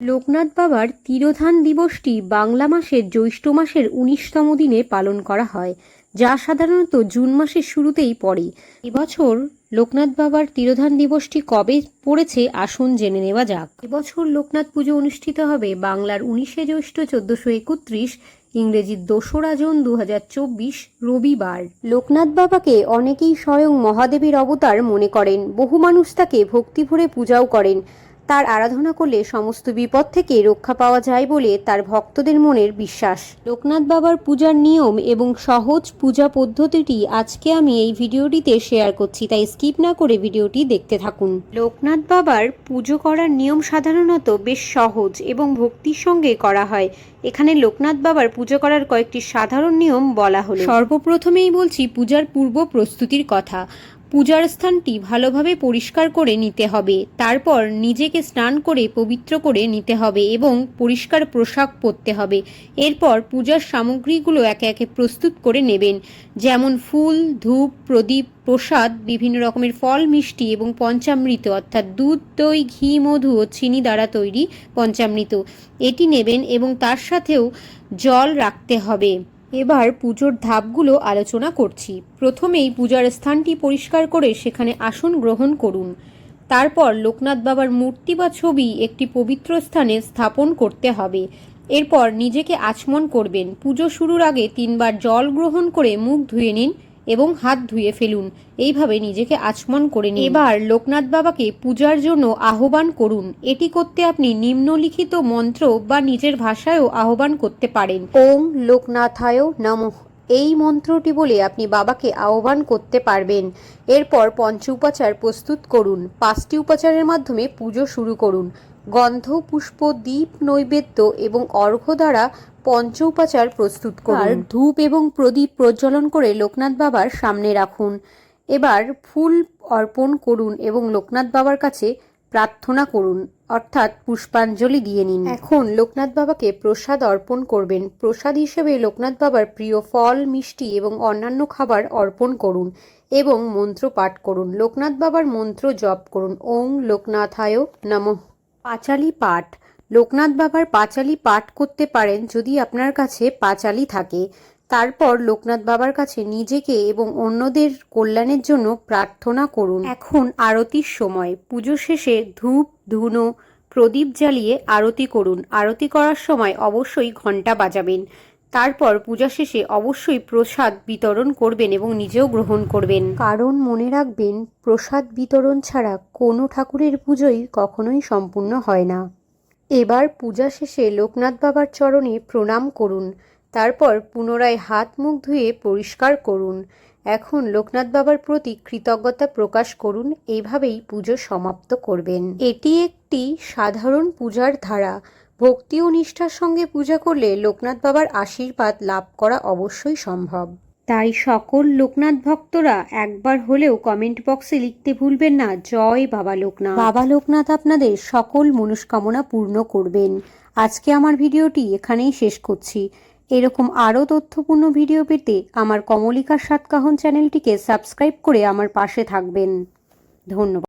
লোকনাথ বাবার তিরোধান দিবসটি বাংলা মাসের জ্যৈষ্ঠ মাসের উনিশতম দিনে পালন করা হয়, যা সাধারণত জুন মাসের শুরুতেই পড়ে। এবছর লোকনাথ বাবার তিরোধান দিবসটি কবে পড়েছে আসুন জেনে নেওয়া যাক। এবছর লোকনাথ পুজো অনুষ্ঠিত হবে বাংলার উনিশে জ্যৈষ্ঠ চোদ্দশো একত্রিশ ইংরেজির দোসরা জুন দু হাজার চব্বিশ, রবিবার। লোকনাথ বাবাকে অনেকেই স্বয়ং মহাদেবের অবতার মনে করেন। বহু মানুষ তাকে ভক্তিভরে পূজাও করেন। তার আরাধনা করলে সমস্ত বিপদ থেকে রক্ষা পাওয়া যায় বলে তার ভক্তদের মনের বিশ্বাস। লোকনাথ বাবার পূজার নিয়ম এবং সহজ পূজা পদ্ধতিটি আজকে আমি এই ভিডিওটিতে শেয়ার করছি, তাই স্কিপ না করে ভিডিওটি দেখতে থাকুন। লোকনাথ বাবার পুজো করার নিয়ম সাধারণত বেশ সহজ এবং ভক্তির সঙ্গে করা হয়। এখানে লোকনাথ বাবার পুজো করার কয়েকটি সাধারণ নিয়ম বলা হলো। সর্বপ্রথমেই বলছি, পূজার পূর্ব প্রস্তুতির কথা। পূজার স্থানটি ভালোভাবে পরিষ্কার করে নিতে হবে। তারপর নিজেকে স্নান করে পবিত্র করে নিতে হবে এবং পরিষ্কার পোশাক পরতে হবে। এরপর পূজার সামগ্রীগুলো একে একে প্রস্তুত করে নেবেন। যেমন ফুল, ধূপ, প্রদীপ, প্রসাদ, বিভিন্ন রকমের ফল, মিষ্টি এবং পঞ্চামৃত অর্থাৎ দুধ, দই, ঘি, মধু ও চিনি দ্বারা তৈরি পঞ্চামৃত। এটি নেবেন এবং তার সাথেও জল রাখতে হবে। এবার পুজোর ধাপগুলো আলোচনা করছি। প্রথমেই পূজার স্থানটি পরিষ্কার করে সেখানে আসন গ্রহণ করুন। তারপর লোকনাথ বাবার মূর্তি বা ছবি একটি পবিত্র স্থানে স্থাপন করতে হবে। এরপর নিজেকে আচমন করবেন। পুজো শুরুর আগে তিনবার জল গ্রহণ করে মুখ ধুয়ে নিন। এবং হাত ধুয়ে ফেলুন। এইভাবে নিজেকে আচমন করে নিন। এবার লোকনাথ বাবাকে পূজার জন্য আহ্বান করুন। এটি করতে আপনি নিম্নলিখিত মন্ত্র বা নিজের ভাষায়ও আহ্বান করতে পারেন। ওম লোকনাথায় নমঃ। এই মন্ত্রটি বলে আপনি বাবাকে আহ্বান করতে পারবেন। এরপর পঞ্চ উপাচার প্রস্তুত করুন। পাঁচটি উপাচারের মাধ্যমে পুজো শুরু করুন। গন্ধ, পুষ্প, দীপ, নৈবেদ্য এবং অর্ঘ্য দ্বারা পঞ্চ উপাচার প্রস্তুত করুন। ধূপ এবং প্রদীপ প্রজ্বলন করে লোকনাথ বাবার সামনে রাখুন। এবার ফুল অর্পণ করুন এবং লোকনাথ বাবার কাছে প্রার্থনা করুন। অর্থাৎ পুষ্পাঞ্জলি দিয়ে নিন। এখন লোকনাথ বাবাকে প্রসাদ অর্পণ করবেন। প্রসাদ হিসেবে লোকনাথ বাবার প্রিয় ফল, মিষ্টি এবং অন্যান্য খাবার অর্পণ করুন এবং মন্ত্র পাঠ করুন। লোকনাথ বাবার মন্ত্র জপ করুন। ওং লোকনাথায় নমঃ। পাঁচালি পাঠ। লোকনাথ বাবার পাঁচালি পাঠ করতে পারেন যদি আপনার কাছে পাঁচালি থাকে। তারপর লোকনাথ বাবার কাছে নিজেকে এবং অন্যদের কল্যাণের জন্য প্রার্থনা করুন। এখন আরতির সময়। পুজো শেষে ধূপ, ধুনো, প্রদীপ জ্বালিয়ে আরতি করুন। আরতি করার সময় অবশ্যই ঘণ্টা বাজাবেন। তারপর পূজা শেষে অবশ্যই প্রসাদ বিতরণ করবেন এবং নিজেও গ্রহণ করবেন। কারণ মনে রাখবেন, প্রসাদ বিতরণ ছাড়া কোনো ঠাকুরের পুজোই কখনোই সম্পূর্ণ হয় না। এবার পূজা শেষে লোকনাথ বাবার চরণে প্রণাম করুন। তারপর পুনরায় হাত মুখ ধুয়ে পরিষ্কার করুন। এখন লোকনাথ বাবার প্রতি কৃতজ্ঞতা প্রকাশ করুন এইভাবেই পুজো সমাপ্ত করবেন। এটি একটি সাধারণ পূজার ধারা। ভক্তি ও নিষ্ঠার সঙ্গে পূজা করলে লোকনাথ বাবার আশীর্বাদ লাভ করা অবশ্যই সম্ভব। তাই সকল লোকনাথ ভক্তরা একবার হলেও কমেন্ট বক্সে লিখতে ভুলবেন না। জয় বাবা লোকনাথ। বাবা লোকনাথ আপনাদের সকল মনস্কামনা পূর্ণ করবেন। আজকে আমার ভিডিওটি এখানেই শেষ করছি। এরকম আরও তথ্যপূর্ণ ভিডিও পেতে আমার কমলিকা সাতকাহন চ্যানেলটিকে সাবস্ক্রাইব করে আমার পাশে থাকবেন। ধন্যবাদ।